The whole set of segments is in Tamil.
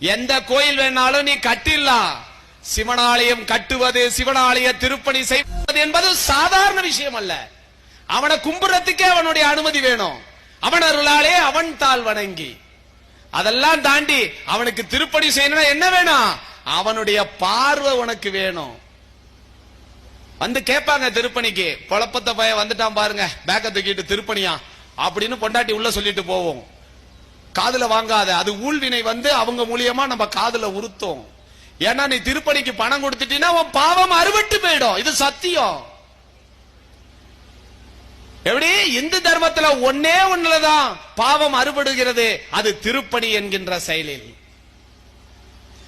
எந்த கோயில் வேணாலும் நீ கட்டிடலாம் சிவனாலயம் கட்டுவது சிவனாலய திருப்பணி செய்வது என்பது சாதாரண விஷயம் அல்ல. அவனை கும்புறத்துக்கே அவனுடைய அனுமதி வேணும். அவன் அருளாலே அவன் தாள் வணங்கி. அதெல்லாம் தாண்டி அவனுக்கு திருப்பணி செய்யணும்னா என்ன வேணும்? அவனுடைய பார்வை உனக்கு வேணும். வந்து கேட்பாங்க திருப்பணிக்கு. குழப்பத்தை பையன் வந்துட்டான் பாருங்க. பேக்க தூக்கிட்டு திருப்பணியா? அப்படின்னு பொண்டாட்டி உள்ள சொல்லிட்டு போவோம். காதுல வாங்காத. அது ஊழ்வினை வந்து அவங்க மூலியமா நம்ம காதுல உறுத்தும். ஏன்னா நீ திருப்பணிக்கு பணம் கொடுத்துட்டீங்கன்னா உன் பாவம் அறுபட்டு போயிடும். இது சத்தியம். எப்படி? இந்து தர்மத்துல ஒன்னே ஒண்ணுலதான் பாவம் அறுபடுகிறது. அது திருப்பணி என்கின்ற செயலில்.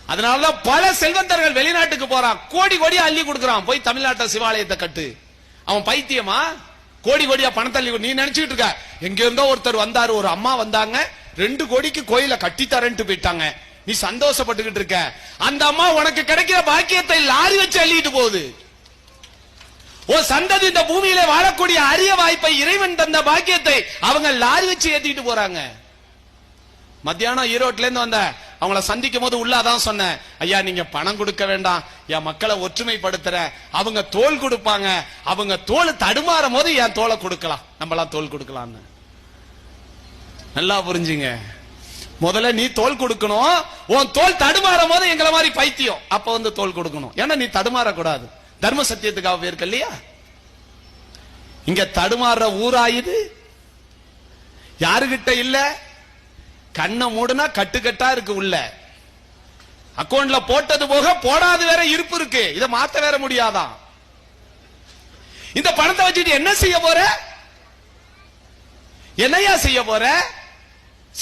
அதனாலதான் பல செல்வந்தர்கள் வெளிநாட்டுக்கு போறான். கோடி கோடியா அள்ளி கொடுக்கறான். போய் தமிழ்நாட்டை சிவாலயத்தை கட்டு. அவன் பைத்தியமா? கோடி கோடியா பணத்தை அள்ளி நீ நினைச்சுட்டு இருக்க. எங்க இருந்தோ ஒருத்தர் வந்தாரு. ஒரு அம்மா வந்தாங்க. ரெண்டு கோடிக்கு கோயில கட்டி தரேன்ட்டு போயிட்டாங்க. நீ சந்தோஷப்பட்டுக்கிட்டு இருக்க. அந்த அம்மா உனக்கு கிடைக்கிற பாக்கியத்தை லாரி வச்சு அள்ளிட்டு போகுது. ஓ சந்ததி இந்த பூமியில வாழக்கூடிய அரிய வாய்ப்பை இறைவன் தந்த பாக்கியத்தை அவங்க லாரி வச்சு ஏத்திட்டு போறாங்க. மத்தியானம் ஈரோட்ல இருந்து வந்த அவங்கள சந்திக்கும் போது உள்ள அதான் சொன்னேன். ஐயா நீங்க பணம் கொடுக்க வேண்டாம். என் மக்களை ஒற்றுமைப்படுத்துற. அவங்க தோல் கொடுப்பாங்க. அவங்க தோல் தடுமாறும் போது என் தோலை கொடுக்கலாம். நம்மளாம் தோல் கொடுக்கலாம்னு. நல்லா புரிஞ்சுங்க. முதல்ல நீ தோல் கொடுக்கணும். உன் தோல் தடுமாறும் போது எங்களை மாதிரி பைத்தியம். அப்ப வந்து தோல் கொடுக்கணும். ஏன்னா நீ தடுமாறக்கூடாது. தர்ம சத்தியத்துக்காக போயிருக்க இல்லையா இங்க தடுமாறுற ஊராயுது யாருகிட்ட இல்ல? கண்ணை மூடுனா கட்டுக்கட்டா இருக்கு உள்ள. அக்கவுண்ட்ல போட்டது போக போடாது வேற இருப்பு இருக்கு. இத மாத்த வேற முடியாதான் இந்த பணத்தை வச்சுட்டு என்ன செய்ய போற? என்னையா செய்ய போற?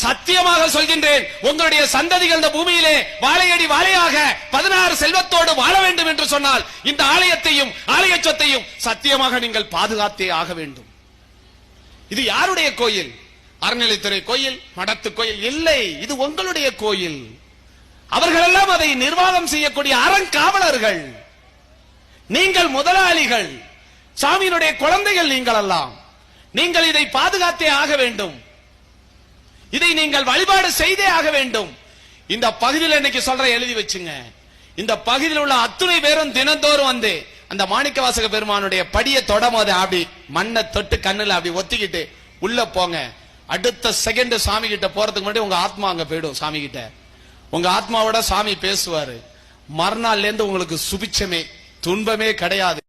சத்தியமாக சொல்கின்றேன் உங்களுடைய சந்ததிகள் இந்த பூமியிலே வாழையடி வாழையாக பதினாறு செல்வத்தோடு வாழ வேண்டும் என்று சொன்னால் இந்த ஆலயத்தையும் ஆலய சொத்தையும் சத்தியமாக நீங்கள் பாதுகாத்தே ஆக வேண்டும். இது யாருடைய கோயில்? அறநிலைத்துறை கோயில் மடத்து கோயில் இல்லை இது உங்களுடைய கோயில். அவர்களெல்லாம் அதை நிர்வாகம் செய்யக்கூடிய அறங்காவலர்கள். நீங்கள் முதலாளிகள். சாமியினுடைய குழந்தைகள் நீங்கள் எல்லாம் நீங்கள் இதை பாதுகாத்தே ஆக வேண்டும். இதை நீங்கள் வழிபாடு செய்தே ஆக வேண்டும். இந்த பகுதியில் இன்னைக்கு சொல்ற எழுதி வச்சுங்க. இந்த பகுதியில் உள்ள அத்துணை பேரும் தினந்தோறும் வந்து அந்த மாணிக்க வாசக பெருமானுடைய படியை தொடமோத அப்படி மண்ணை தொட்டு கண்ணுல அப்படி ஒத்திக்கிட்டு உள்ள போங்க. அடுத்த செகண்ட் சாமி கிட்ட போறதுக்கு முன்னாடி உங்க ஆத்மா அங்க போயிடும் சாமி கிட்ட. உங்க ஆத்மாவோட சாமி பேசுவாரு. மறுநாள்ல இருந்து உங்களுக்கு சுபிச்சமே துன்பமே கிடையாது.